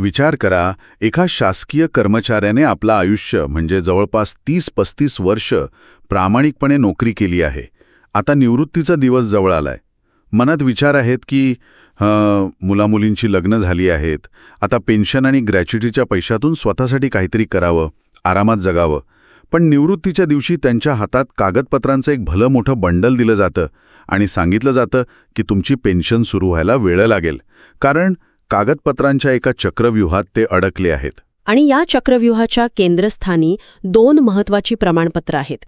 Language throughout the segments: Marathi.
विचार करा एका शासकीय कर्मचाऱ्याने आपलं आयुष्य म्हणजे जवळपास तीस पस्तीस वर्ष प्रामाणिकपणे नोकरी केली आहे. आता निवृत्तीचा दिवस जवळ आलाय. मनात विचार आहेत की मुलामुलींची लग्न झाली आहेत. आता पेन्शन आणि ग्रॅच्युटीच्या पैशातून स्वतःसाठी काहीतरी करावं आरामात जगावं. पण निवृत्तीच्या दिवशी त्यांच्या हातात कागदपत्रांचं एक भलं मोठं बंडल दिलं जातं आणि सांगितलं जातं की तुमची पेन्शन सुरू व्हायला वेळ लागेल. कारण कागदपत्रांच्या एका चक्रव्यूहात ते अडकले आहेत. आणि या चक्रव्यूहाच्या केंद्रस्थानी दोन महत्वाची प्रमाणपत्र आहेत.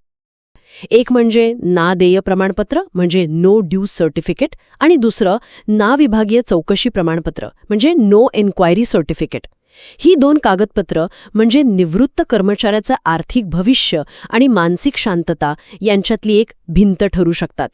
एक म्हणजे ना देय प्रमाणपत्र म्हणजे नो ड्यू सर्टिफिकेट आणि दुसरं ना विभागीय चौकशी प्रमाणपत्र म्हणजे नो एन्क्वायरी सर्टिफिकेट ही दोन कागदपत्र म्हणजे निवृत्त कर्मचाऱ्याचं आर्थिक भविष्य आणि मानसिक शांतता यांच्यातली एक भिंत ठरू शकतात.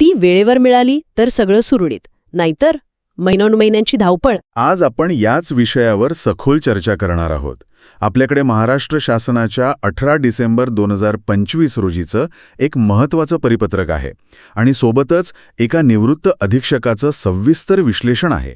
ती वेळेवर मिळाली तर सगळं सुरळीत नाहीतर महिनोन्महिन्यांची धावपळ. आज आपण याच विषयावर सखोल चर्चा करणार आहोत. आपल्याकडे महाराष्ट्र शासनाच्या अठरा डिसेंबर दोन हजार पंचवीस रोजीचं एक महत्त्वाचं परिपत्रक आहे आणि सोबतच एका निवृत्त अधीक्षकाचं सविस्तर विश्लेषण आहे.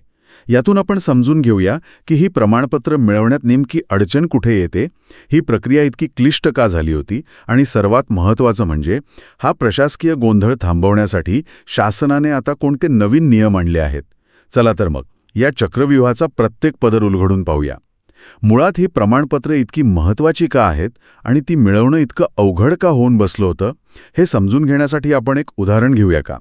यातून आपण समजून घेऊया की ही प्रमाणपत्र मिळवण्यात नेमकी अडचण कुठे येते ही प्रक्रिया इतकी क्लिष्ट का झाली होती आणि सर्वात महत्त्वाचं म्हणजे हा प्रशासकीय गोंधळ थांबवण्यासाठी शासनाने आता कोणते नवीन नियम आणले आहेत. चला तर मग या चक्रव्यूहाचा प्रत्येक पदर उलघडून पाहूया. मुळात ही प्रमाणपत्र इतकी महत्त्वाची का आहेत आणि ती मिळवणं इतकं अवघड का होऊन बसलं होतं हे समजून घेण्यासाठी आपण एक उदाहरण घेऊया का?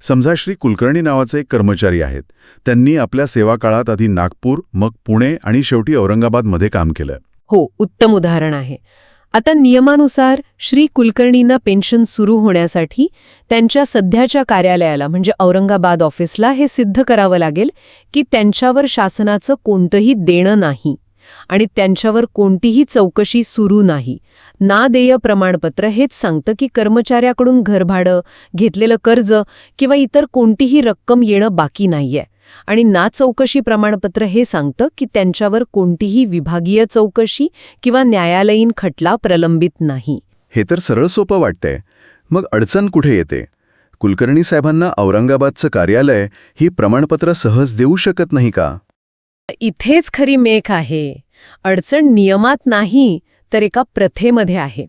समजा श्री कुलकर्णी नावाचे एक कर्मचारी आहेत. त्यांनी आपल्या सेवा काळात आधी नागपूर मग पुणे आणि शेवटी औरंगाबादमध्ये काम केलं. हो उत्तम उदाहरण आहे. आता नियमानुसार श्री कुलकर्णींना पेन्शन सुरू होण्यासाठी त्यांच्या सध्याच्या कार्यालयाला म्हणजे औरंगाबाद ऑफिसला हे सिद्ध करावं लागेल की त्यांच्यावर शासनाचं कोणतंही देणं नाही आणि त्यांच्यावर कोणतीही चौकशी सुरू नाही. ना देय प्रमाणपत्र हेच सांगतं की कर्मचाऱ्याकडून घरभाडं घेतलेलं कर्ज किंवा इतर कोणतीही रक्कम येणं बाकी नाहीये. आणि ना चौकशी प्रमाणपत्र हे सांगतं की त्यांच्यावर कोणतीही विभागीय चौकशी किंवा न्यायालयीन खटला प्रलंबित नाही. हे तर सरळ सोपं वाटतंय. मग अडचण कुठे येते? कुलकर्णी साहेबांना औरंगाबादचं कार्यालय ही प्रमाणपत्र सहज देऊ शकत नाही का? इथेच खरी मेख आहे. अडचण नियमात नाही तर एका प्रथेमध्ये आहे.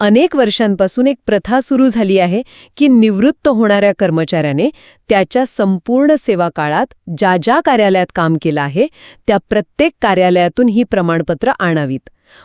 अनेक वर्षांपासून एक प्रथा सुरू झाली आहे की निवृत्त होणाऱ्या कर्मचाऱ्याने त्याच्या संपूर्ण सेवा काळात ज्या ज्या कार्यालयात काम केलं आहे त्या प्रत्येक कार्यालयातून ही प्रमाणपत्र आणावीत.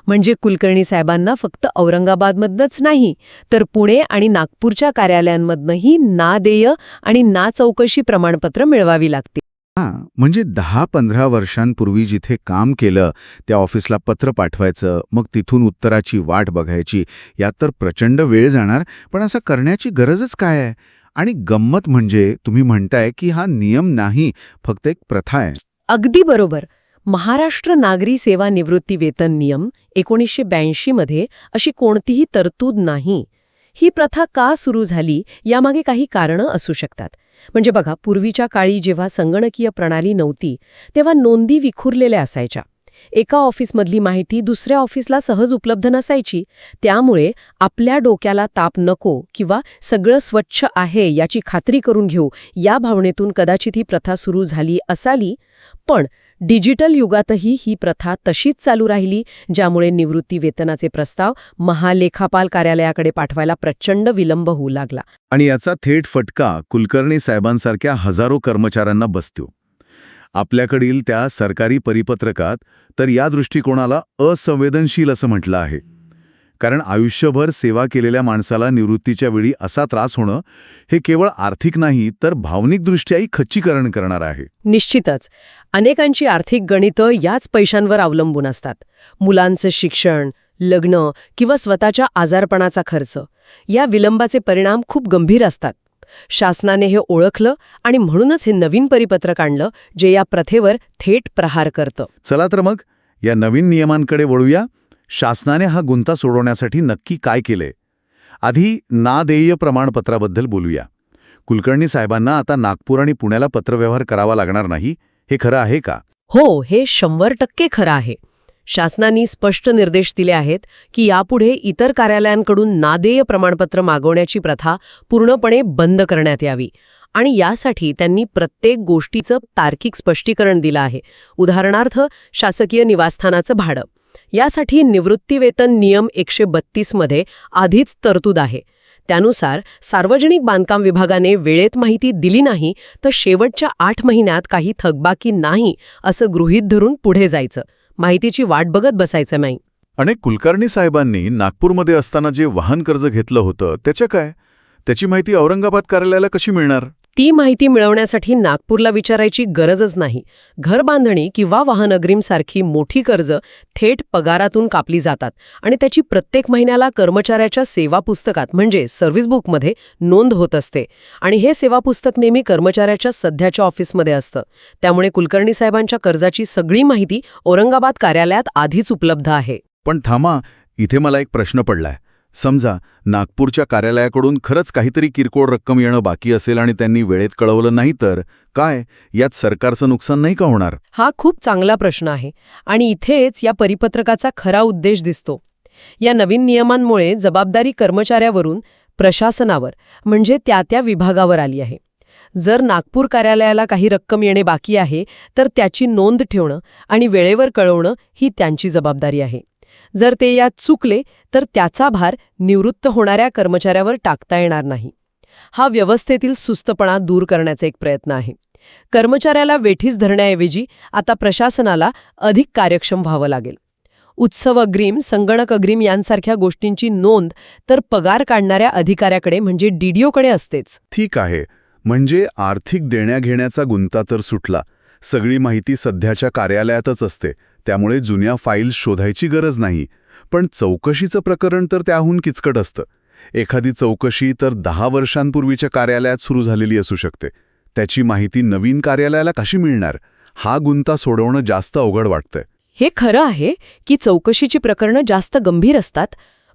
म्हणजे कुलकर्णी साहेबांना फक्त औरंगाबादमधनंच नाही तर पुणे आणि नागपूरच्या कार्यालयांमधनंही ना देय आणि ना चौकशी प्रमाणपत्र मिळवावी लागतील हां म्हणजे दहा पंधरा वर्षांपूर्वी जिथे काम केलं त्या ऑफिसला पत्र पाठवायचं मग तिथून उत्तराची वाट बघायची यात तर प्रचंड वेळ जाणार पण असं करण्याची गरजच काय आहे? आणि गंमत म्हणजे तुम्ही म्हणताय की हा नियम नाही फक्त एक प्रथा आहे. अगदी बरोबर. महाराष्ट्र नागरी सेवा निवृत्ती वेतन नियम एकोणीसशे ब्याऐंशीमध्ये अशी कोणतीही तरतूद नाही. ही प्रथा का सुरू झाली यामागे काही कारणं असू शकतात. म्हणजे बघा पूर्वीच्या काळी जेव्हा संगणकीय प्रणाली नव्हती तेव्हा नोंदी विखुरलेल्या असायच्या. एका ऑफिसमधली माहिती दुसऱ्या ऑफिसला सहज उपलब्ध नसायची. त्यामुळे आपल्या डोक्याला ताप नको किंवा सगळं स्वच्छ आहे याची खात्री करून घेऊ या भावनेतून कदाचित ही प्रथा सुरू झाली असाली. पण डिजिटल युगातही ही प्रथा तशीच चालू राहिली ज्यामुळे निवृत्ती वेतनाचे प्रस्ताव महालेखापाल कार्यालयाकडे पाठवायला प्रचंड विलंब होऊ लागला. आणि याचा थेट फटका कुलकर्णी साहेबांसारख्या हजारो कर्मचाऱ्यांना बसतो. आपल्याकडील त्या सरकारी परिपत्रकात तर या दृष्टिकोनाला असंवेदनशील असं म्हटलं आहे. कारण आयुष्यभर सेवा केलेल्या माणसाला निवृत्तीच्या वेळी असा त्रास होणं हे केवळ आर्थिक नाही तर भावनिकदृष्ट्याही खच्चीकरण करणार आहे. निश्चितच. अनेकांची आर्थिक गणितं याच पैशांवर अवलंबून असतात. मुलांचं शिक्षण लग्न किंवा स्वतःच्या आजारपणाचा खर्च या विलंबाचे परिणाम खूप गंभीर असतात. शासनाने हे ओळखलं आणि म्हणूनच हे नवीन परिपत्रक आणलं जे या प्रथेवर थेट प्रहार करतं. चला तर मग या नवीन नियमांकडे वळूया. शासनाने हा गुंता सोडवण्यासाठी नक्की काय केले? आधी नादेय प्रमाणपत्राबद्दल बोलूया. कुलकर्णी साहेबांना आता नागपूर आणि पुण्याला पत्रव्यवहार करावा लागणार नाही हे खरं आहे का? हो हे शंभर टक्के खरं आहे. शासनाने स्पष्ट निर्देश दिले आहेत की यापुढे इतर कार्यालयांकडून नादेय प्रमाणपत्र मागवण्याची प्रथा पूर्णपणे बंद करण्यात यावी आणि यासाठी त्यांनी प्रत्येक गोष्टीचं तार्किक स्पष्टीकरण दिलं आहे. उदाहरणार्थ शासकीय निवासस्थानाचं भाडं. यासाठी निवृत्तीवेतन नियम एकशे बत्तीसमध्ये आधीच तरतूद आहे. त्यानुसार सार्वजनिक बांधकाम विभागाने वेळेत माहिती दिली नाही तर शेवटच्या आठ महिन्यात काही थकबाकी नाही असं गृहीत धरून पुढे जायचं. माहितीची वाट बघत बसायचं नाही. अनेक कुलकर्णी साहेबांनी नागपूरमध्ये असताना जे वाहन कर्ज घेतलं होतं त्याच्या काय? त्याची माहिती औरंगाबाद कार्यालयाला कशी मिळणार? ती माहिती मिळवण्यासाठी नागपूरला विचारायची गरजच नाही. घर बांधणी किंवा वाहन अग्रिमसारखी मोठी कर्ज थेट पगारातून कापली जातात आणि त्याची प्रत्येक महिन्याला कर्मचाऱ्याच्या सेवा पुस्तकात म्हणजे सर्व्हिस बुकमध्ये नोंद होत असते. आणि हे सेवा पुस्तक नेहमी कर्मचाऱ्याच्या सध्याच्या ऑफिसमध्ये असतं. त्यामुळे कुलकर्णी साहेबांच्या कर्जाची सगळी माहिती औरंगाबाद कार्यालयात आधीच उपलब्ध आहे. पण थांबा इथे मला एक प्रश्न पडलाय. समजा नागपूरच्या कार्यालयाकडून खरंच काहीतरी किरकोळ रक्कम येणं बाकी असेल आणि त्यांनी वेळेत कळवलं नाही तर काय? यात सरकारचं नुकसान नाही का होणार? हा खूप चांगला प्रश्न आहे आणि इथेच या परिपत्रकाचा खरा उद्देश दिसतो. या नवीन नियमांमुळे जबाबदारी कर्मचाऱ्यावरून प्रशासनावर म्हणजे त्या त्या विभागावर आली आहे. जर नागपूर कार्यालयाला काही रक्कम येणे बाकी आहे तर त्याची नोंद ठेवणं आणि वेळेवर कळवणं ही त्यांची जबाबदारी आहे. जर ते यात चुकले तर त्याचा भार निवृत्त होणाऱ्या कर्मचाऱ्यावर टाकता येणार नाही. हा व्यवस्थेतील सुस्तपणा दूर करण्याचा एक प्रयत्न आहे. कर्मचाऱ्याला वेठीस धरण्याऐवजी आता प्रशासनाला अधिक कार्यक्षम व्हावं लागेल. उत्सव अग्रीम संगणक अग्रीम यांसारख्या गोष्टींची नोंद तर पगार काढणाऱ्या अधिकाऱ्याकडे म्हणजे डीडीओकडे असतेच. ठीक आहे. म्हणजे आर्थिक देण्याघेण्याचा गुंता तर सुटला. सगळी माहिती सध्याच्या कार्यालयातच असते. त्यामुळे जुन्या फाईल शोधायची गरज नाही. पण चौकशीचं प्रकरण तर त्याहून किचकट असतं. एखादी चौकशी तर दहा वर्षांपूर्वीच्या कार्यालयात सुरू झालेली असू शकते. त्याची माहिती नवीन कार्यालयाला कशी मिळणार? हा गुंता सोडवणं जास्त अवघड वाटतंय. हे खरं आहे की चौकशीची प्रकरणं जास्त गंभीर असतात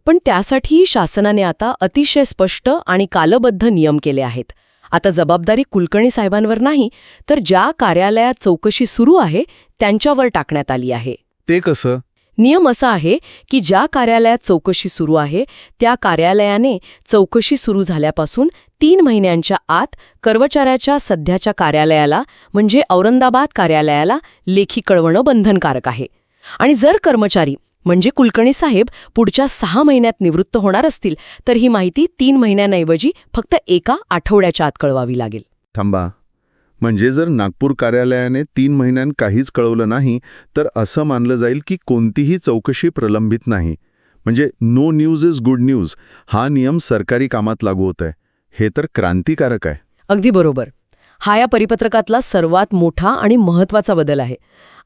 पण त्यासाठीही शासनाने आता अतिशय स्पष्ट आणि कालबद्ध नियम केले आहेत. आता जबाबदारी कुलकर्णी साहेबांवर नाही तर ज्या कार्यालयात चौकशी सुरू आहे त्यांच्यावर टाकण्यात आली आहे. ते कसं? नियम असा आहे की ज्या कार्यालयात चौकशी सुरू आहे त्या कार्यालयाने चौकशी सुरू झाल्यापासून तीन महिन्यांच्या आत कर्मचाऱ्याच्या सध्याच्या कार्यालयाला म्हणजे औरंगाबाद कार्यालयाला लेखी कळवणं बंधनकारक आहे. आणि जर कर्मचारी म्हणजे कुलकर्णी साहेब पुढच्या सहा महिन्यात निवृत्त होणार असतील तर ही माहिती तीन महिन्यांऐवजी फक्त एका आठवड्याच्या आत कळवावी लागेल. थांबा. म्हणजे जर नागपूर कार्यालयाने तीन महिन्यां काहीच कळवलं नाही तर असं मानलं जाईल की कोणतीही चौकशी प्रलंबित नाही. म्हणजे no news is good news हा नियम सरकारी कामात लागू होत आहे हे तर क्रांतिकारक आहे. अगदी बरोबर. हा या परिपत्रकातला सर्वात मोठा आणि महत्त्वाचा बदल आहे.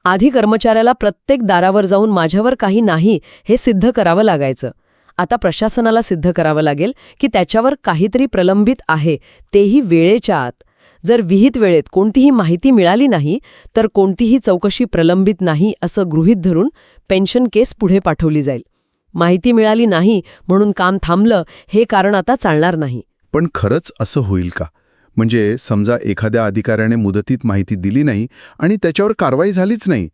आधी कर्मचाऱ्याला प्रत्येक दारावर जाऊन माझ्यावर काही नाही हे सिद्ध करावं लागायचं. आता प्रशासनाला सिद्ध करावं लागेल की त्याच्यावर काहीतरी प्रलंबित आहे तेही वेळेच्या आत. जर विहित वेळेत कोणतीही माहिती मिळाली नाही तर कोणतीही चौकशी प्रलंबित नाही असं गृहीत धरून पेन्शन केस पुढे पाठवली जाईल. माहिती मिळाली नाही म्हणून काम थांबलं हे कारण आता चालणार नाही. पण खरंच असं होईल का? म्हणजे समजा एखाद्या अधिकाऱ्याने मुदतीत माहिती दिली नाही आणि त्याच्यावर कारवाई झालीच नाही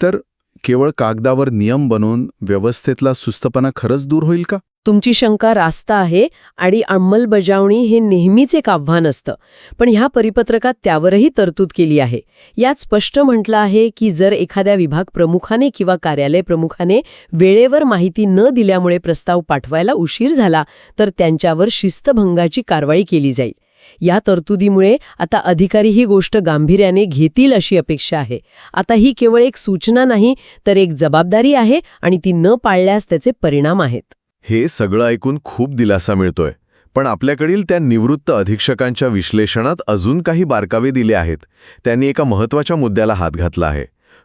तर केवळ कागदावर नियम बनवून व्यवस्थेतला सुस्तपणा खरंच दूर होईल का? तुमची शंका रास्त आहे आणि अंमलबजावणी हे नेहमीच एक आव्हान असतं पण ह्या परिपत्रकात त्यावरही तरतूद केली आहे. यात स्पष्ट म्हटलं आहे की जर एखाद्या विभाग प्रमुखाने किंवा कार्यालय प्रमुखाने वेळेवर माहिती न दिल्यामुळे प्रस्ताव पाठवायला उशीर झाला तर त्यांच्यावर शिस्तभंगाची कारवाई केली जाईल. या तरतुदीमुळे आता अधिकारी ही गोष्ट गांभीर्याने घेतील अशी अपेक्षा आहे. आता ही केवळ एक सूचना नाही तर एक जबाबदारी आहे आणि ती न पाळल्यास त्याचे परिणाम आहेत. हे सगळं ऐकून खूप दिलासा मिळतोय पण आपल्याकडील त्या निवृत्त अधीक्षकांच्या विश्लेषणात अजून काही बारकावे दिले आहेत. त्यांनी एका महत्त्वाच्या मुद्द्याला हात घातला आहे.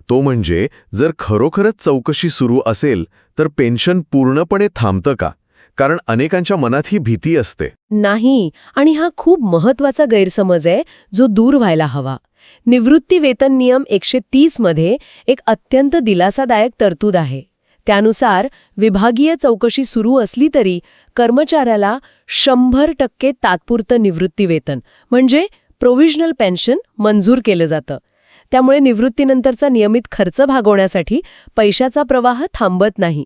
तो म्हणजे जर खरोखरच चौकशी सुरू असेल तर पेन्शन पूर्णपणे थांबतं का? कारण अनेकांच्या मनात ही भीती असते. नाही आणि हा खूप महत्त्वाचा गैरसमज आहे जो दूर व्हायला हवा. निवृत्ती वेतन नियम एकशे तीसमध्ये एक अत्यंत दिलासादायक तरतूद आहे. त्यानुसार विभागीय चौकशी सुरू असली तरी कर्मचाऱ्याला शंभर टक्के तात्पुरतं निवृत्ती वेतन म्हणजे प्रोव्हिजनल पेन्शन मंजूर केलं जातं. त्यामुळे निवृत्तीनंतरचा नियमित खर्च भागवण्यासाठी पैशाचा प्रवाह थांबत नाही.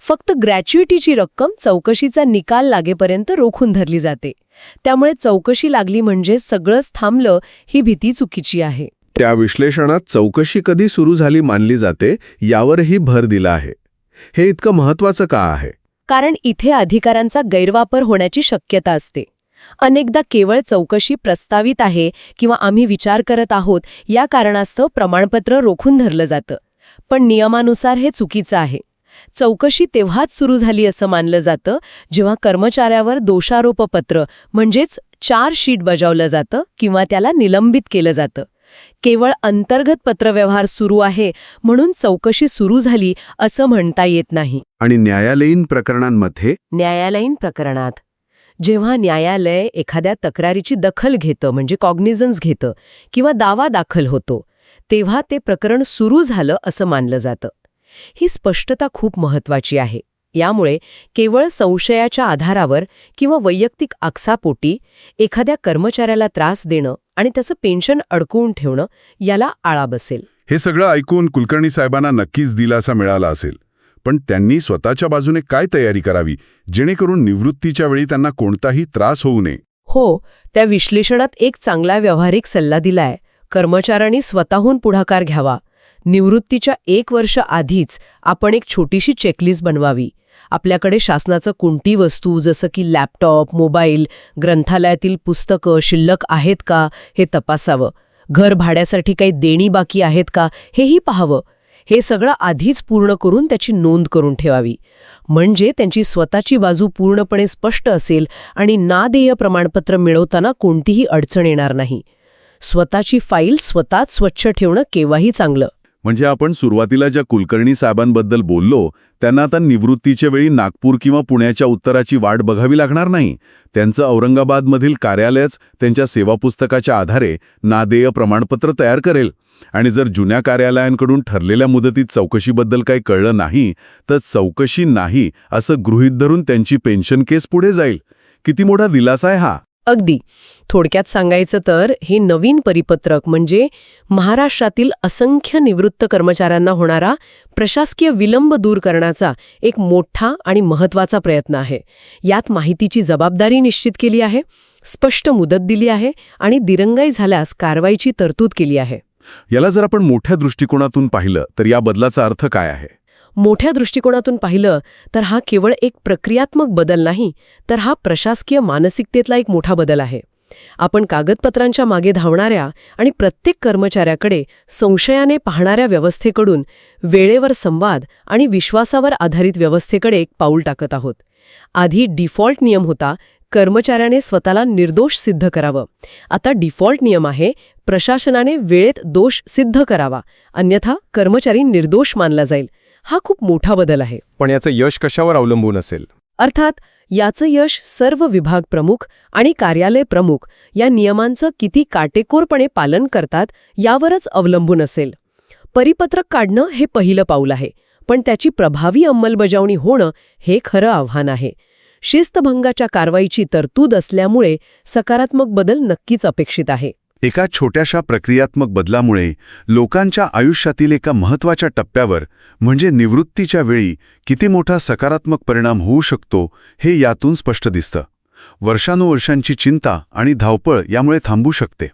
फक्त ग्रॅच्युइटीची रक्कम चौकशीचा निकाल लागेपर्यंत रोखून धरली जाते. त्यामुळे चौकशी लागली म्हणजे सगळंच थांबलं ही भीती चुकीची आहे. त्या विश्लेषणात चौकशी कधी सुरू झाली मानली जाते यावरही भर दिला आहे. हे इतकं महत्वाचं का आहे? कारण इथे अधिकारांचा गैरवापर होण्याची शक्यता असते. अनेकदा केवळ चौकशी प्रस्तावित आहे किंवा आम्ही विचार करत आहोत या कारणास्तव प्रमाणपत्र रोखून धरलं जातं. पण नियमानुसार हे चुकीचं आहे. चौकशी तेव्हाच सुरू झाली असं मानलं जातं जेव्हा कर्मचाऱ्यावर दोषारोपपत्र म्हणजेच चार शीट बजावलं जातं किंवा त्याला निलंबित केलं जातं. केवळ अंतर्गत पत्रव्यवहार सुरू आहे म्हणून चौकशी सुरू झाली असं म्हणता येत नाही. आणि न्यायालयीन प्रकरणांमध्ये? न्यायालयीन प्रकरणात. जेव्हा न्यायालय एखाद्या तक्रारीची दखल घेतं म्हणजे कॉग्निझन्स घेतं किंवा दावा दाखल होतो तेव्हा ते प्रकरण सुरू झालं असं मानलं जातं. ही स्पष्टता खूप महत्वाची आहे. यामुळे केवळ संशयाच्या आधारावर किंवा वैयक्तिक आकसापोटी एखाद्या कर्मचाऱ्याला त्रास देणं आणि त्याचं पेन्शन अडकवून ठेवणं याला आळा बसेल. हे सगळं ऐकून कुलकर्णी साहेबांना नक्कीच दिलासा मिळाला असेल. पण त्यांनी स्वतःच्या बाजूने काय तयारी करावी जेणेकरून निवृत्तीच्या वेळी त्यांना कोणताही त्रास होऊ नये? हो त्या विश्लेषणात एक चांगला व्यावहारिक सल्ला दिलाय. कर्मचाऱ्यांनी स्वतःहून पुढाकार घ्यावा. निवृत्तीच्या एक वर्ष आधीच आपण एक छोटीशी चेकलिस्ट बनवावी. आपल्याकडे शासनाचं कोणती वस्तू जसं की लॅपटॉप मोबाईल ग्रंथालयातील पुस्तकं शिल्लक आहेत का हे तपासावं. घर भाड्यासाठी काही देणी बाकी आहेत का हेही पाहावं. हे सगळं आधीच पूर्ण करून त्याची नोंद करून ठेवावी. म्हणजे त्यांची स्वतःची बाजू पूर्णपणे स्पष्ट असेल आणि नादेय प्रमाणपत्र मिळवताना कोणतीही अडचण येणार नाही. स्वतःची फाईल स्वतःच स्वच्छ ठेवणं केव्हाही चांगलं. म्हणजे आपण सुरुवातीला ज्या कुलकर्णी साहेबांबद्दल बोललो त्यांना आता निवृत्तीच्या वेळी नागपूर किंवा पुण्याच्या उत्तराची वाट बघावी लागणार नाही. त्यांचं औरंगाबादमधील कार्यालयच त्यांच्या सेवा पुस्तकाच्या आधारे नादेय प्रमाणपत्र तयार करेल. आणि जर जुन्या कार्यालयांकडून ठरलेल्या मुदतीत चौकशीबद्दल काही कळलं नाही तर चौकशी नाही असं गृहीत धरून त्यांची पेन्शन केस पुढे जाईल. किती मोठा दिलासा आहे हा? अगदी. थोडक्यात सांगायचं तर हे नवीन परिपत्रक म्हणजे महाराष्ट्रातील असंख्य निवृत्त कर्मचाऱ्यांना होणारा प्रशासकीय विलंब दूर करण्याचा एक मोठा आणि महत्त्वाचा प्रयत्न आहे. यात माहितीची जबाबदारी निश्चित केली आहे स्पष्ट मुदत दिली आहे आणि दिरंगाई झाल्यास कारवाईची तरतूद केली आहे. याला जर आपण मोठ्या दृष्टिकोनातून पाहिलं तर या बदलाचा अर्थ काय आहे? मोठ्या दृष्टिकोनातून पाहिलं तर हा केवळ एक प्रक्रियात्मक बदल नाही तर हा प्रशासकीय मानसिकतेतला एक मोठा बदल आहे. आपण कागदपत्रांच्या मागे धावणाऱ्या आणि प्रत्येक कर्मचाऱ्याकडे संशयाने पाहणाऱ्या व्यवस्थेकडून वेळेवर संवाद आणि विश्वासावर आधारित व्यवस्थेकडे एक पाऊल टाकत आहोत. आधी डिफॉल्ट नियम होता कर्मचाऱ्याने स्वतःला निर्दोष सिद्ध करावं. आता डिफॉल्ट नियम आहे प्रशासनाने वेळेत दोष सिद्ध करावा. अन्यथा कर्मचारी निर्दोष मानला जाईल. हा खूप मोठा बदल आहे. पण याचं यश कशावर अवलंबून असेल? अर्थात याचं यश सर्व विभाग प्रमुख आणि कार्यालय प्रमुख या नियमांचं किती काटेकोरपणे पालन करतात यावरच अवलंबून असेल. परिपत्रक काढणं हे पहिलं पाऊल आहे पण त्याची प्रभावी अंमलबजावणी होणं हे खरं आव्हान आहे. शिस्तभंगाच्या कारवाईची तरतूद असल्यामुळे सकारात्मक बदल नक्कीच अपेक्षित आहे. एका छोट्याशा प्रक्रियात्मक बदलामुळे लोकांच्या आयुष्यातील एका महत्त्वाच्या टप्प्यावर म्हणजे निवृत्तीच्या वेळी किती मोठा सकारात्मक परिणाम होऊ शकतो हे यातून स्पष्ट दिसतं. वर्षानुवर्षांची चिंता आणि धावपळ यामुळे थांबू शकते.